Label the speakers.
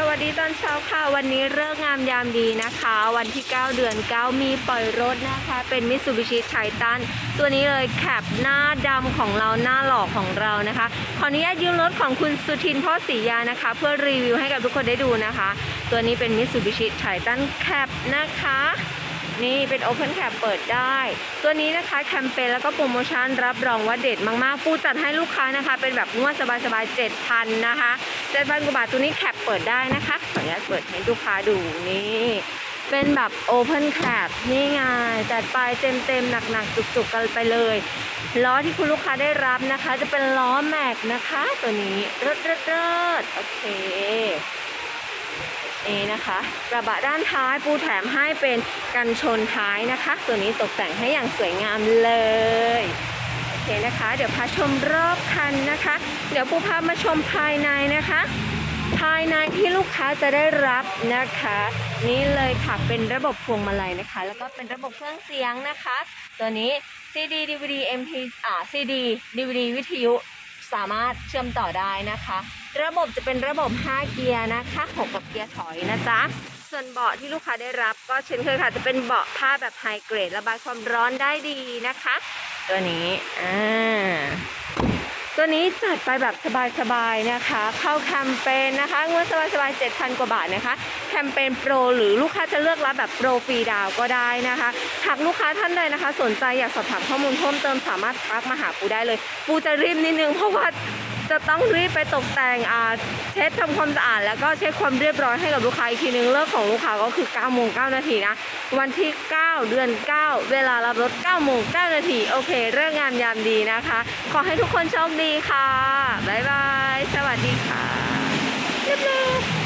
Speaker 1: สวัสดีตอนเช้าค่ะ วันนี้เลิกษ์งามยามดีนะคะ วันที่ 9 เดือน 9 มีปล่อยรถนะคะ เป็นมิตซูบิชิไททันตัวนี้เลยแคปหน้าดำของเราหน้าหล่อของเรานะคะ ขออนุญาตยืมรถของคุณสุทินพ่อศรียานะคะ เพื่อรีวิวให้กับทุกคนได้ดูนะคะ ตัวนี้เป็นมิตซูบิชิไททันแคปนะคะ นี่เป็น Open Cap เปิดได้ ตัวนี้นะคะแคมเปญแล้วก็โปรโมชั่นรับรองว่าเด็ดมากๆปูจัดให้ลูกค้านะคะ เป็นแบบงวดสบายๆ7,000นะคะ7,000กว่าบาทตัวนี้แคปเปิดได้นะคะขออนุญาตเปิดให้ลูกค้าดูนี่เป็นแบบ Open Cap นี่ไงจัดไปเต็มๆหนักๆ จุกๆ กันไปเลยล้อที่คุณลูกค้าได้รับนะคะ จะเป็นล้อแม็กนะคะ ตัวนี้เริดเริดเริดโอเค นี่นะคะกระบะด้านท้ายปูแถมให้เป็นกันชนท้ายนะคะ ตัวนี้ตกแต่งให้อย่างสวยงามเลยโอเคนะคะ เดี๋ยวพาชมรอบคันนะคะ เดี๋ยวปูพามาชมภายในนะคะ ภายในที่ลูกค้าจะได้รับนะคะ นี่เลยค่ะเป็นระบบพวงมาลัยนะคะ แล้วก็เป็นระบบเครื่องเสียงนะคะ ตัวนี้ CD DVD MP อ่า CD DVD วิทยุ สามารถเชื่อมต่อได้นะคะ ระบบจะเป็นระบบ 5 เกียร์นะคะหกกับเกียร์ถอยนะจ๊ะส่วนเบาะที่ลูกค้าได้รับก็เช่นเคยค่ะ จะเป็นเบาะผ้าแบบไฮเกรดระบายความร้อนได้ดีนะคะ ตัวนี้อ่า ตัวนี้จัดไปแบบสบายๆนะคะ เข้าแคมเปญนะคะงวดสบายๆ7,000 กว่าบาทนะคะ แคมเปญโปรหรือลูกค้าจะเลือกรับแบบโปรฟรีดาวก็ได้นะคะ หากลูกค้าท่านใดนะคะ สนใจอยากสอบถามข้อมูลเพิ่มเติมสามารถทักมาหาปูได้เลย ปูจะรีบนิดนึงเพราะว่า จะต้องรีบไปตกแต่งอ่าเช็ดทำความสะอาด แล้วก็เช็คความเรียบร้อยให้กับลูกค้าอีกทีนึงเลิกของลูกค้าก็คือ9โมง9นาทีนะ วันที่ 9 เดือน 9 เวลารับรถ9โมง9นาทีโอเค เรื่องงานยามดีนะคะ ขอให้ทุกคนโชคดีค่ะบ๊ายบาย สวัสดีค่ะเรียบร้อย